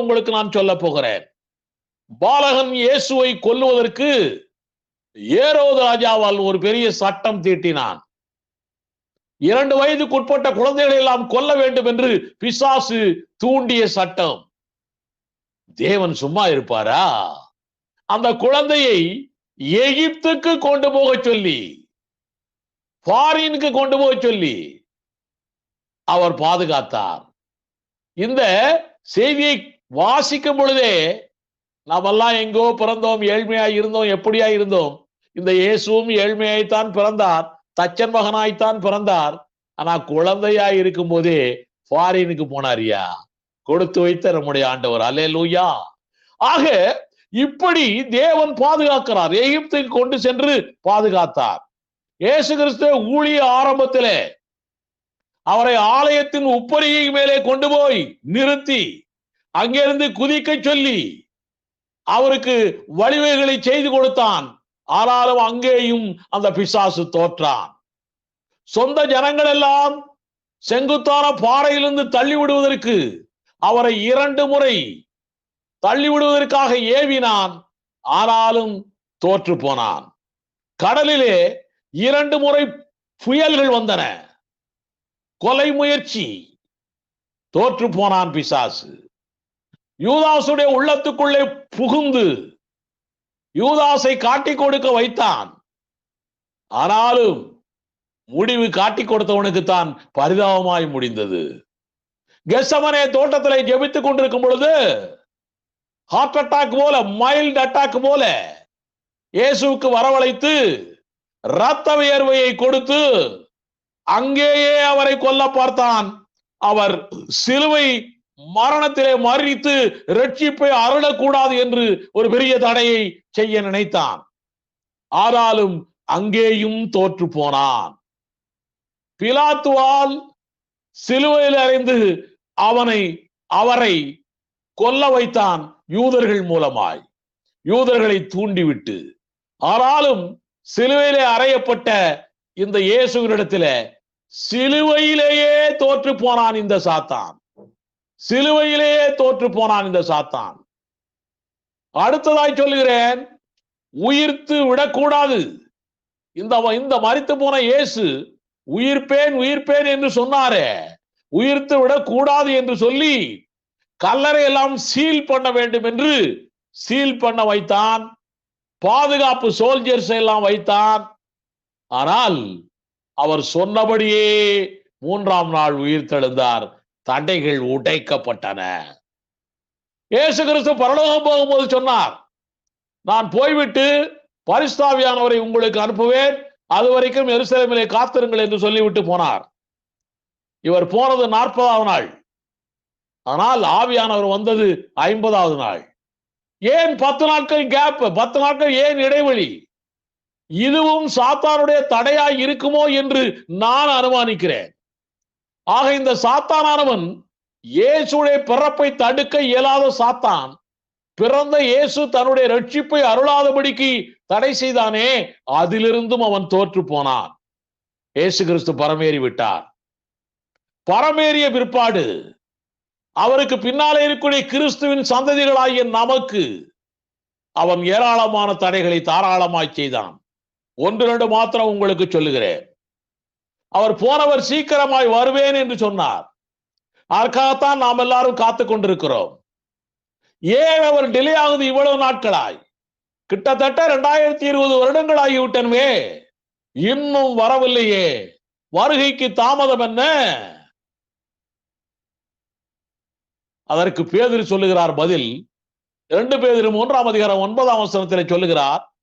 உங்களுக்கு நான் சொல்ல போகிறேன். பாலகன் இயேசுவை கொல்லுவதற்கு ஏரோது ராஜாவால் ஒரு பெரிய சட்டம் தீட்டினான். இரண்டு வயதுக்குட்பட்ட குழந்தைகளை எல்லாம் கொல்ல வேண்டும் என்று பிசாசு தூண்டிய சட்டம். தேவன் சும்மா இருப்பாரா? அந்த குழந்தையை எகிப்துக்கு கொண்டு போக சொல்லி ஃபாரினுக்கு கொண்டு போக சொல்லி அவர் பாதுகாத்தார். இந்த செய்தியை வாசிக்கும் பொழுதே நாமெல்லாம் எங்கோ பிறந்தோம் ஏழ்மையாய் இருந்தோம் எப்படியா இருந்தோம்? இந்த இயேசுவும் ஏழ்மையாய்த்தான் பிறந்தார் தச்சன் மகனாய்த்தான் பிறந்தார். ஆனா குழந்தையா இருக்கும் போதே ஃபாரினுக்கு போனாரியா கொடுத்து வைத்த நம்முடைய ஆண்டவர். அல்லே லூயா ஆக இப்படி தேவன் பாதுகாக்கிறார். எகிப்துக்கு கொண்டு சென்று பாதுகாத்தார். இயேசு கிறிஸ்து ஊழிய ஆரம்பத்திலே அவரை ஆலயத்தின் உப்பரியை மேலே கொண்டு போய் நிறுத்தி அங்கிருந்து குதிக்க சொல்லி அவருக்கு வழிவகைகளை செய்து கொடுத்தான். ஆனாலும் அங்கேயும் அந்த பிசாசு தோற்றான். சொந்த ஜனங்கள் எல்லாம் செங்குத்தான பாறையிலிருந்து தள்ளி விடுவதற்கு அவரை இரண்டு முறை தள்ளி விடுவதற்காக ஏவினான். ஆனாலும் தோற்று போனான். கடலிலே இரண்டு முறை புயல்கள் வந்தன. கொலை முயற்சி. தோற்று போனான் பிசாசு. யூதாசுடைய உள்ளத்துக்குள்ளே புகுந்து யூதாசை காட்டிக் கொடுக்க வைத்தான். ஆனாலும் முடிவு காட்டிக் கொடுத்தவனுக்கு தான் பரிதாபமாய் முடிந்தது. கெசமனே தோட்டத்திலே ஜெபித்துக் கொண்டிருக்கும் பொழுது ஹார்ட் அட்டாக் போல மைல்டு அட்டாக் போல இயேசுவுக்கு வரவழைத்து இரத்த வியர்வையை கொடுத்து அங்கேயே அவரை கொல்ல பார்த்தான். அவர் சிலுவை மரணத்திலே மறித்து ரட்சிப்பை அருளக்கூடாது என்று ஒரு பெரிய தடையை செய்ய நினைத்தான். ஆனாலும் அங்கேயும் தோற்று போனான். பிலாத்துவால் சிலுவையில் அறைந்து அவனை அவரை கொல்ல வைத்தான் யூதர்கள் மூலமாய். யூதர்களை தூண்டிவிட்டு. ஆனாலும் சிலுவையிலே அறையப்பட்ட இந்த இயேசுவினிடத்தில சிலுவையிலேயே தோற்று போனான் இந்த சாத்தான். சிலுவையிலேயே தோற்று போனான் இந்த சாத்தான். அடுத்ததாய் சொல்லுகிறேன் உயிர்த்து விடக்கூடாது. இந்த இந்த மறித்து போன இயேசு உயிர்ப்பேன் உயிர்ப்பேன் என்று சொன்னாரே உயிர்த்து விடக்கூடாது என்று சொல்லி கல்லறை எல்லாம் சீல் பண்ண வேண்டும் என்று சீல் பண்ண வைத்தான். பாதுகாப்பு சோல்ஜர்ஸ் எல்லாம் வைத்தான். ஆனால் அவர் சொன்னபடியே மூன்றாம் நாள் உயிர் தெழுந்தார் தடைகள் உடைக்கப்பட்டன. இயேசு கிறிஸ்து பரலோகம் போகும்போது சொன்னார் நான் போய்விட்டு பரிஸ்தாவியானவரை உங்களுக்கு அனுப்புவேன் அது வரைக்கும் எருசலேமிலே காத்திருங்கள் என்று சொல்லிவிட்டு போனார். இவர் போனது நாற்பதாவது நாள். ஆனால் ஆவியானவர் வந்தது ஐம்பதாவது நாள். ஏன் பத்து நாட்கள் கேப் பத்து நாட்கள் ஏன் இடைவெளி? இதுவும் சாத்தானுடைய தடையாய் இருக்குமோ என்று நான் அனுமானிக்கிறேன். ஆக இந்த சாத்தானானவன் இயேசுடைய பிறப்பை தடுக்க இயலாத சாத்தான். பிறந்த இயேசு தன்னுடைய ரட்சிப்பை அருளாதபடிக்கு தடை செய்தானே அதிலிருந்தும் அவன் தோற்று போனான். இயேசு கிறிஸ்து பரமேறி விட்டார். பரமேறிய பிற்பாடு அவருக்கு பின்னாலே இருக்கக்கூடிய கிறிஸ்துவின் சந்ததிகளாகிய நமக்கு அவன் ஏராளமான தடைகளை தாராளமாய் செய்தான். ஒன்று ரெண்டு மாத்திரம் உங்களுக்கு சொல்லுகிறேன். அவர் போனவர் சீக்கிரமாய் வருவேன் என்று சொன்னார். அதற்காகத்தான் நாம் எல்லாரும் காத்து கொண்டிருக்கிறோம். ஏன் அவர் டிலே ஆகுது இவ்வளவு நாட்களாய்? கிட்டத்தட்ட இரண்டாயிரத்தி இருபது வருடங்கள் ஆகிவிட்டனவே இன்னும் வரவில்லையே. வருகைக்கு தாமதம் என்ன? அதற்கு பேதில் சொல்லுகிறார் பதில். இரண்டு பேதிரு மூன்றாம் அதிகாரம் ஒன்பதாம் வசனத்தில் சொல்லுகிறார்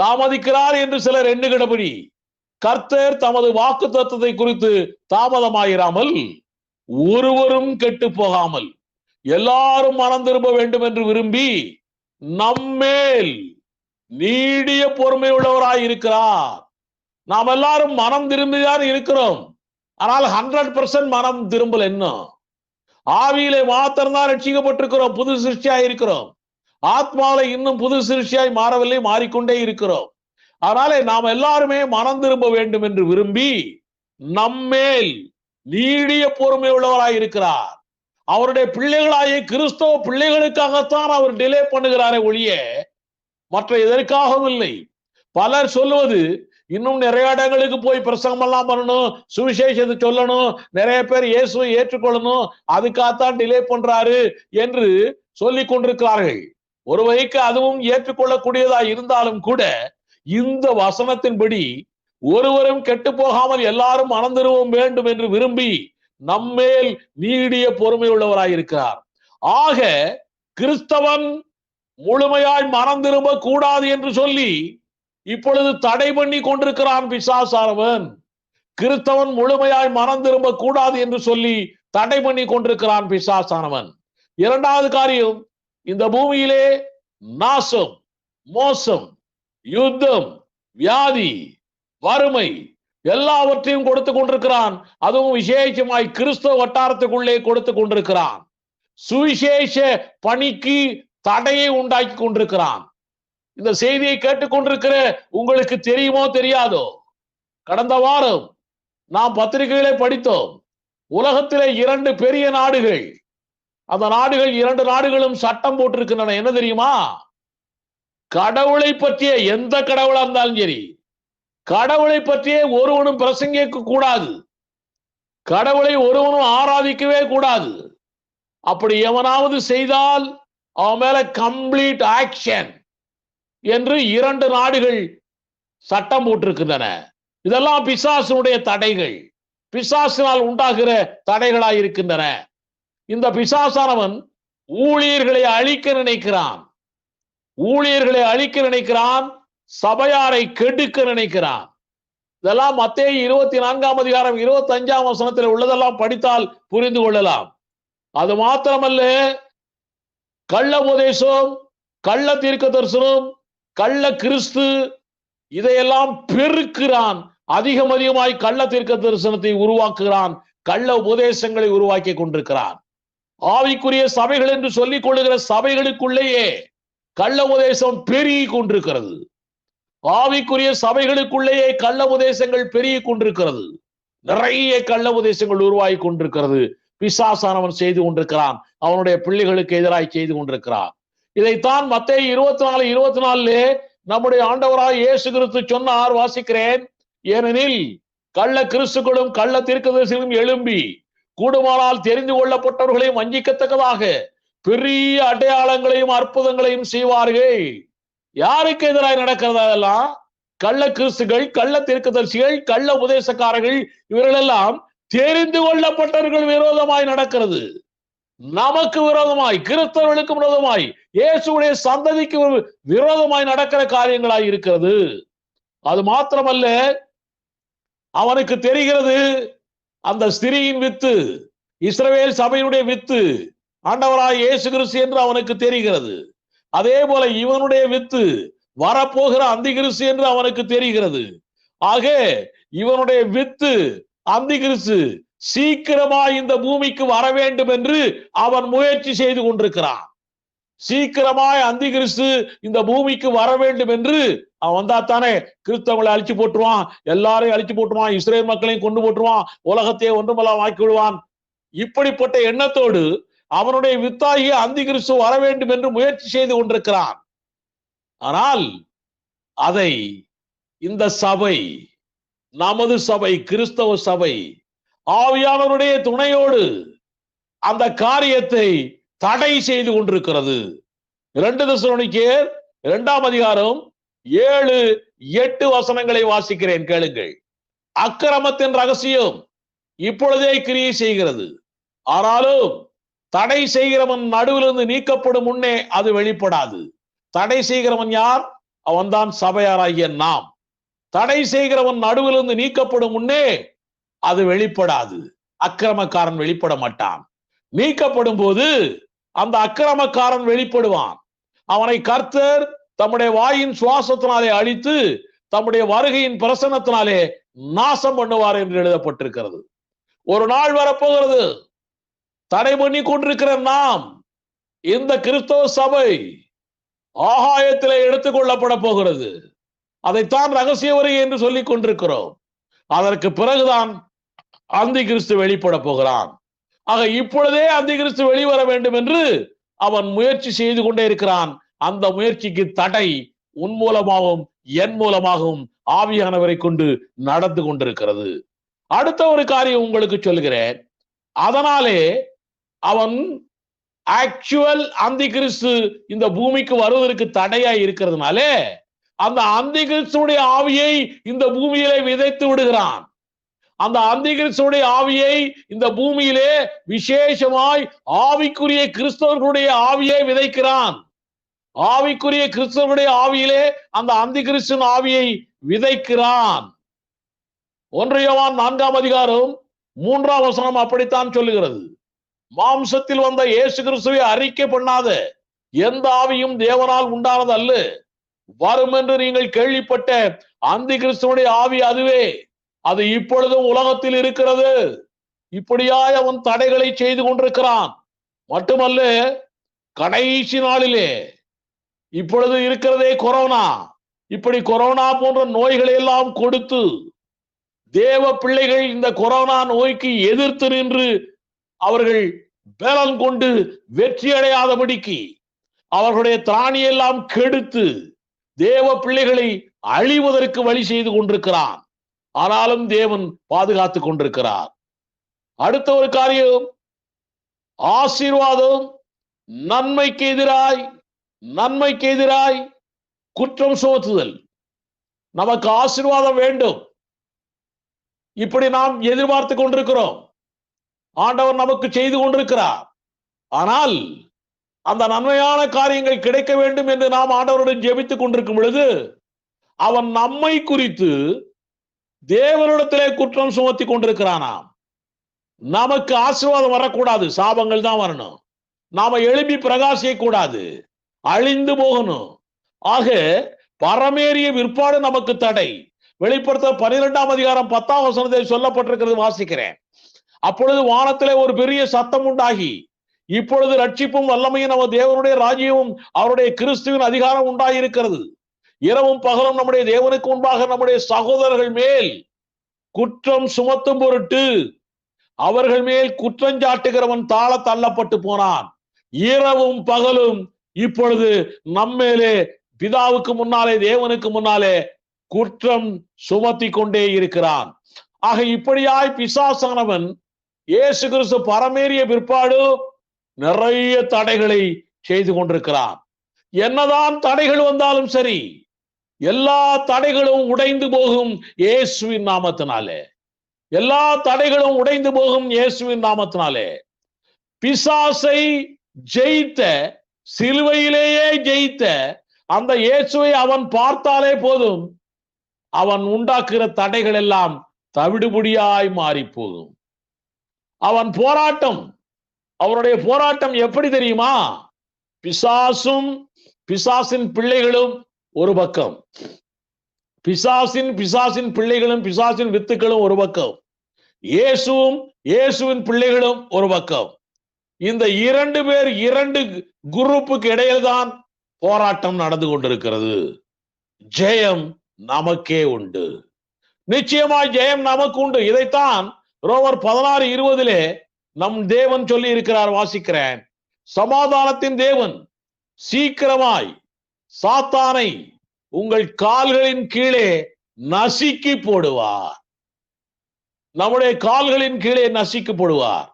தாமதிக்கிறார் என்று சிலர் எண்ணுகிறபடி. கர்த்தர் தமது வாக்கு தத்துவத்தை குறித்து தாமதமாயிராமல் ஒருவரும் கெட்டு போகாமல் எல்லாரும் மனம் திரும்ப வேண்டும் என்று விரும்பி நம்மேல் நீடிய பொறுமை உள்ளவராய் இருக்கிறார். நாம் எல்லாரும் மனம் திரும்பிதான் இருக்கிறோம். ஆனால் ஹண்ட்ரட் பர்சன்ட் மனம் திரும்பல என்ன? ஆவியிலே மாத்திரம்தான் ரட்சிக்கப்பட்டிருக்கிறோம். புது சிருஷ்டியாய் இருக்கிறோம். ஆத்மாவில இன்னும் புது சிருஷ்டியாய் மாறவில்லை மாறிக்கொண்டே இருக்கிறோம். அதனாலே நாம் எல்லாருமே மனம் திரும்ப வேண்டும் என்று விரும்பி நம்மேல் நீடிய பொறுமை உள்ளவராய் இருக்கிறார். அவருடைய பிள்ளைகளாகிய கிறிஸ்தவ பிள்ளைகளுக்காகத்தான் அவர் டிலே பண்ணுகிறாரே ஒழிய மற்ற எதற்காகவும் இல்லை. பலர் சொல்லுவது இன்னும் நிறைய இடங்களுக்கு போய் பிரசங்கம் எல்லாம் பண்ணணும் சுவிசேஷத்தை சொல்லணும் நிறைய பேர் இயேசுவை ஏற்றுக்கொள்ளணும் அதுக்காகத்தான் டிலே பண்றாரு என்று சொல்லிக் கொண்டிருக்கிறார்கள். ஒரு வகைக்கு அதுவும் ஏற்றுக்கொள்ளக்கூடியதா இருந்தாலும் கூட இந்த வசனத்தின்படி ஒருவரும் கெட்டு போகாமல் எல்லாரும் மணந்திருவோம் வேண்டும் என்று விரும்பி நம்மேல் நீடிய பொறுமை உள்ளவராயிருக்கிறார். ஆக கிறிஸ்தவன் முழுமையாய் மறந்திரும்ப கூடாது என்று சொல்லி இப்பொழுது தடை பண்ணி கொண்டிருக்கிறான் பிசாசாரவன் கிறிஸ்தவன் முழுமையாய் மறந்திரும்ப கூடாது என்று சொல்லி தடை பண்ணி கொண்டிருக்கிறான் பிசாசானவன். இரண்டாவது காரியம் இந்த பூமியிலே நாசம் மோசம் யுத்தம் வியாதி வறுமை எல்லாவற்றையும் கொடுத்து கொண்டிருக்கிறான். அதுவும் விசேஷமாய் கிறிஸ்தவ வட்டாரத்துக்குள்ளே கொடுத்து கொண்டிருக்கிறான். சுவிசேஷ பணிக்கு தடையை உண்டாக்கி கொண்டிருக்கிறான். இந்த செய்தியை கேட்டுக்கொண்டிருக்கிற உங்களுக்கு தெரியுமோ தெரியாதோ? கடந்த வாரம் நாம் பத்திரிகைகளை படித்தோம். உலகத்திலே இரண்டு பெரிய நாடுகள். அந்த நாடுகள் இரண்டு நாடுகளும் சட்டம் போட்டிருக்கின்றன. என்ன தெரியுமா? கடவுளை பற்றிய எந்த கடவுளா இருந்தாலும் சரி கடவுளை பற்றிய ஒருவனும் பிரசங்கிக்க கூடாது. கடவுளை ஒருவனும் ஆராதிக்கவே கூடாது. அப்படி எவனாவது செய்தால் அவன் மேல கம்ப்ளீட் ஆக்ஷன் என்று இரண்டு நாடுகள் சட்டம் போட்டிருக்கின்றன. இதெல்லாம் பிசாசனுடைய தடைகள். பிசாசினால் உண்டாகிற தடைகளாய் இருக்கின்றன. இந்த பிசாசானவன் ஊழியர்களை அழிக்க நினைக்கிறான். ஊழியர்களை அழிக்க நினைக்கிறான் சபையாரை கெடுக்க நினைக்கிறான். இதெல்லாம் மத்திய இருபத்தி நான்காம் அதிகாரம் இருபத்தி அஞ்சாம் வசனத்தில் உள்ளதெல்லாம் படித்தால் புரிந்து கொள்ளலாம். அது மாத்திரமல்ல கள்ள உபதேசம் கள்ள தீர்க்க தரிசனம் கள்ள கிறிஸ்து இதையெல்லாம் பெருக்கிறான். அதிகம் அதிகமாய் கள்ள தீர்க்க தரிசனத்தை உருவாக்குகிறான் கள்ள உபதேசங்களை உருவாக்கி கொண்டிருக்கிறான். ஆவிக்குரிய சபைகள் என்று சொல்லிக் கொள்ளுகிற சபைகளுக்குள்ளேயே கள்ள உபதேசம் பெருகி கொண்டிருக்கிறது. ஆவிக்குரிய சபைகளுக்குள்ளேயே கள்ள உபதேசங்கள் பெருகி கொண்டிருக்கிறது. நிறைய கள்ள உபதேசங்கள் உருவாகி கொண்டிருக்கிறது. பிசாசானவன் செய்து கொண்டிருக்கிறான். அவனுடைய பிள்ளைகளுக்கு எதிராய் செய்து கொண்டிருக்கிறான். இதைத்தான் மத்திய இருபத்தி நாலு இருபத்தி நாலுலே நம்முடைய ஆண்டவராய் இயேசு கிறிஸ்து சொன்னார் வாசிக்கிறேன். ஏனெனில் கள்ள கிறிஸ்துக்களும் கள்ள தீர்க்கதரிசிகளும் எழும்பி கூடுமானால் தெரிந்து கொள்ளப்பட்டவர்களையும் வஞ்சிக்கத்தக்கதாக பெரிய அடையாளங்களையும் அற்புதங்களையும் செய்வார்கள். யாருக்கு எதிராக நடக்கிறது அதெல்லாம் கள்ள கிறிஸ்துகள் கள்ள தீர்க்கதரிசிகள் கள்ள உபதேசக்காரர்கள் இவர்களெல்லாம் தெரிந்து கொள்ளப்பட்டவர்கள் விரோதமாய் நடக்கிறது. நமக்கு விரோதமாய் கிறிஸ்தவர்களுக்கு விரோதமாய் இயேசுடைய சந்ததிக்கு விரோதமாய் நடக்கிற காரியங்களாய் இருக்கிறது. அது மாத்திரமல்ல அவனுக்கு தெரிகிறது அந்த ஸ்திரியின் வித்து இஸ்ரவேல் சபையினுடைய வித்து ஆண்டவராய் இயேசு கிறிஸ்து என்று அவனுக்கு தெரிகிறது. அதே போல இவனுடைய வித்து வரப்போகிற அந்திகிறிஸ்து என்று அவனுக்கு தெரிகிறது. ஆக இவனுடைய வித்து அந்திகிறிஸ்து சீக்கிரமாய் இந்த பூமிக்கு வர வேண்டும் என்று அவன் முயற்சி செய்து கொண்டிருக்கிறான். சீக்கிரமாய் அந்திகிறிஸ்து இந்த பூமிக்கு வர வேண்டும் என்று அவன் வந்தா தானே கிறிஸ்தவங்களை அழிச்சு போட்டுருவான் எல்லாரையும் அழிச்சு போட்டுருவான் இஸ்ரேல் மக்களையும் கொண்டு போட்டுருவான் உலகத்தையே ஒன்றுமெல்லாம் ஆக்கி விடுவான் இப்படிப்பட்ட எண்ணத்தோடு அவனுடைய வித்தாகிய அந்தி கிறிஸ்து வர வேண்டும் என்று முயற்சி செய்து கொண்டிருக்கிறான். ஆனால் அதை இந்த சபை நமது சபை கிறிஸ்தவ சபை ஆவியானவருடைய துணையோடு அந்த காரியத்தை தடை செய்து கொண்டிருக்கிறது. இரண்டு தசனிக்கேர் இரண்டாம் அதிகாரம் ஏழு எட்டு வசனங்களை வாசிக்கிறேன் கேளுங்கள். அக்கிரமத்தின் ரகசியம் இப்பொழுதே கிரியை செய்கிறது. ஆனாலும் தடை செய்கிறவன் நடுவிலிருந்து நீக்கப்படும் முன்னே அது வெளிப்படாது. தடை செய்கிறவன் யார்? அவன்தான் சபையாராகிய நாம். தடை செய்கிறவன் நடுவிலிருந்து நீக்கப்படும் முன்னே அது வெளிப்படாது. அக்கிரமக்காரன் வெளிப்பட மாட்டான். நீக்கப்படும் போது அந்த அக்கிரமக்காரன் வெளிப்படுவான். அவனை கர்த்தர் தம்முடைய வாயின் சுவாசத்தினாலே அழித்து தம்முடைய வருகையின் பிரசனத்தினாலே நாசம் பண்ணுவார் என்று எழுதப்பட்டிருக்கிறது. ஒரு நாள் வரப்போகிறது. தடை பண்ணி கொண்டிருக்கிற நாம் இந்த கிறிஸ்தவ சபை ஆகாயத்திலே எடுத்துக்கொள்ளப்பட போகிறது. அதைத்தான் ரகசிய உரை என்று சொல்லிக் கொண்டிருக்கிறோம். அதற்கு பிறகுதான் அந்தி கிறிஸ்து வெளிப்பட போகிறான். ஆக இப்பொழுதே அந்த கிறிஸ்து வெளிவர வேண்டும் என்று அவன் முயற்சி செய்து கொண்டே இருக்கிறான். அந்த முயற்சிக்கு தடை உன் மூலமாகவும் என் மூலமாகவும் ஆவியானவரை கொண்டு நடந்து கொண்டிருக்கிறது. அடுத்த ஒரு காரியம் உங்களுக்கு சொல்கிறேன். அதனாலே அவன் ஆக்சுவல் அந்தி கிறிஸ்து இந்த பூமிக்கு வருவதற்கு தடையா இருக்கிறதுனாலே அந்த அந்தி கிறிஸ்துடைய ஆவியை இந்த பூமியிலே விதைத்து விடுகிறான். அந்த அந்தி கிறிஸ்துடைய ஆவியை இந்த பூமியிலே விசேஷமாய் ஆவிக்குரிய கிறிஸ்தவர்களுடைய ஆவியை விதைக்கிறான். ஆவிக்குரிய கிறிஸ்தவர்களுடைய ஆவியிலே அந்த அந்தி கிறிஸ்துவின் ஆவியை விதைக்கிறான். ஒன்றையவான் நான்காம் அதிகாரம் மூன்றாம் வசனம் அப்படித்தான் சொல்லுகிறது. மாம்சத்தில் வந்த இயேசு கிறிஸ்துவை அறிக்கை பண்ணாத எந்த ஆவியும் தேவனால் உண்டானது அல்ல. வரும் என்று நீங்கள் கேள்விப்பட்ட அந்தி கிறிஸ்துவனுடைய ஆவி அதுவே. அது இப்பொழுதும் உலகத்தில் இருக்கிறது. இப்படியாய் அவன் தடைகளை செய்து கொண்டிருக்கிறான். மட்டுமல்ல கடைசி நாளிலே இப்பொழுது இருக்கிறதே கொரோனா. இப்படி கொரோனா போன்ற நோய்களை எல்லாம் கொடுத்து தேவ பிள்ளைகள் இந்த கொரோனா நோய்க்கு எதிர்த்து நின்று அவர்கள் பலம் கொண்டு வெற்றி அடையாதபடிக்கு அவர்களுடைய திராணியெல்லாம் கெடுத்து தேவ பிள்ளைகளை அழிவதற்கு வழி செய்து கொண்டிருக்கிறான். ஆனாலும் தேவன் பாதுகாத்துக் கொண்டிருக்கிறார். அடுத்த ஒரு காரியம் ஆசீர்வாதம் நன்மைக்கு எதிராய் நன்மைக்கு எதிராய் குற்றம் சுமத்துதல். நமக்கு ஆசீர்வாதம் வேண்டும். இப்படி நாம் எதிர்பார்த்து கொண்டிருக்கிறோம். ஆண்டவர் நமக்கு செய்து கொண்டிருக்கிறார். ஆனால் அந்த நன்மையான காரியங்கள் கிடைக்க வேண்டும் என்று நாம் ஆண்டவருடன் ஜெபித்துக் கொண்டிருக்கும் பொழுது அவன் நம்மை குறித்து தேவனிடத்திலே குற்றம் சுமத்தி கொண்டிருக்கிறானாம். நமக்கு ஆசீர்வாதம் வரக்கூடாது சாபங்கள் தான் வரணும். நாம எழுப்பி பிரகாசிக்க கூடாது அழிந்து போகணும். ஆக பரமேறிய விற்பாடு நமக்கு தடை. வெளிப்படுத்த பனிரெண்டாம் அதிகாரம் பத்தாம் வசனத்தை சொல்லப்பட்டிருக்கிறது வாசிக்கிறேன். அப்பொழுது வானத்திலே ஒரு பெரிய சத்தம் உண்டாகி. இப்பொழுது ரட்சிப்பும் வல்லமையும் நம்ம தேவனுடைய ராஜ்யமும் அவருடைய கிறிஸ்துவின் அதிகாரம் உண்டாயிருக்கிறது. இரவும் பகலும் நம்முடைய தேவனுக்கு முன்பாக நம்முடைய சகோதரர்கள் மேல் குற்றம் சுமத்தும் பொருட்டு அவர்கள் மேல் குற்றஞ்சாட்டுகிறவன் தாழ தள்ளப்பட்டு போனான். இரவும் பகலும் இப்பொழுது நம்மேலே பிதாவுக்கு முன்னாலே தேவனுக்கு முன்னாலே குற்றம் சுமத்தி கொண்டே இருக்கிறான். ஆக இப்படியாய் பிசாசானவன் இயேசு கிறிஸ்து பரமேறிய பிற்பாடு நிறைய தடைகளை செய்து கொண்டிருக்கிறார். என்னதான் தடைகள் வந்தாலும் சரி எல்லா தடைகளும் உடைந்து போகும் இயேசுவின் நாமத்தினாலே. எல்லா தடைகளும் உடைந்து போகும் இயேசுவின் நாமத்தினாலே. பிசாசை ஜெயித்த சிலுவையிலேயே ஜெயித்த அந்த இயேசுவை அவன் பார்த்தாலே போதும். அவன் உண்டாக்குகிற தடைகள் எல்லாம் தவிடுபடியாய் மாறி போகும் அவன் போராட்டம். அவருடைய போராட்டம் எப்படி தெரியுமா? பிசாசும் பிசாசின் பிள்ளைகளும் ஒரு பக்கம். பிசாசின் பிசாசின் பிள்ளைகளும் பிசாசின் வித்துக்களும் ஒரு பக்கம். இயேசுவும் இயேசுவின் பிள்ளைகளும் ஒரு பக்கம். இந்த இரண்டு பேர் இரண்டு குரூப்புக்கு இடையில்தான் போராட்டம் நடந்து கொண்டிருக்கிறது. ஜெயம் நமக்கே உண்டு. நிச்சயமா ஜெயம் நமக்கு உண்டு. இதைத்தான் ரோவர் பதினாறு இருபதிலே நம் தேவன் சொல்லி இருக்கிறார் வாசிக்கிறேன். சமாதானத்தின் தேவன் சீக்கிரமாய் சாத்தானை உங்கள் கால்களின் கீழே நசுக்கி போடுவார். நம்முடைய கால்களின் கீழே நசுக்கி போடுவார்.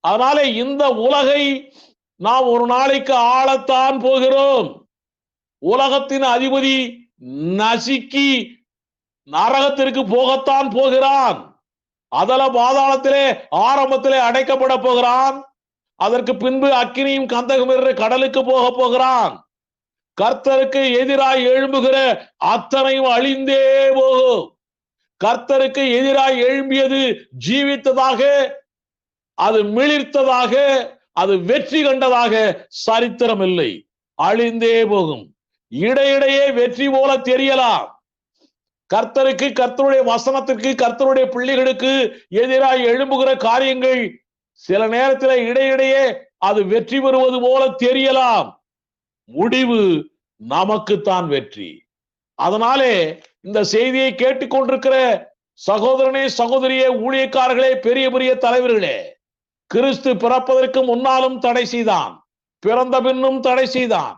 அதனாலே இந்த உலகை நாம் ஒரு நாளைக்கு ஆளத்தான் போகிறோம். உலகத்தின் அதிபதி நசுக்கி நரகத்திற்கு போகத்தான் போகிறான். அதல பாதாளத்திலே ஆரம்பத்திலே அடைக்கப்பட போகிறான். அதற்கு பின்பு அக்கினியும் கந்தகம் என்ற கடலுக்கு போக போகிறான். கர்த்தருக்கு எதிராய் எழும்புகிற அத்தனையும் அழிந்தே போகும் கர்த்தருக்கு எதிராய் எழும்பியது ஜீவித்ததாக அது மிளிர்த்ததாக அது வெற்றி கண்டதாக சரித்திரம் இல்லை. அழிந்தே போகும். இடையிடையே வெற்றி போல தெரியலாம். கர்த்தருக்கு கர்த்தருடைய வசனத்திற்கு கர்த்தருடைய பிள்ளைகளுக்கு எதிராக எழும்புகிற காரியங்கள் சில நேரத்தில் இடையிடையே அது வெற்றி பெறுவது போல தெரியலாம். முடிவு நமக்குத்தான் வெற்றி. அதனாலே இந்த செய்தியை கேட்டுக்கொண்டிருக்கிற சகோதரனே சகோதரியே ஊழியக்காரர்களே பெரிய பெரிய தலைவர்களே கிறிஸ்து பிறப்பதற்கு முன்னாலும் தடை செய்தான். பிறந்த பின்னும் தடை செய்தான்.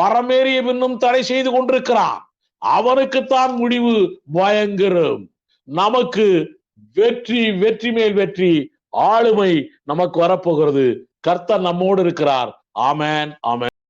பரமேறிய பின்னும் தடை செய்து கொண்டிருக்கிறான். அவனுக்குத்தான் முடிவு பயங்கரம். நமக்கு வெற்றி வெற்றி மேல் வெற்றி ஆளுமை நமக்கு வரப்போகிறது. கர்த்தர் நம்மோடு இருக்கிறார். ஆமேன் ஆமேன்.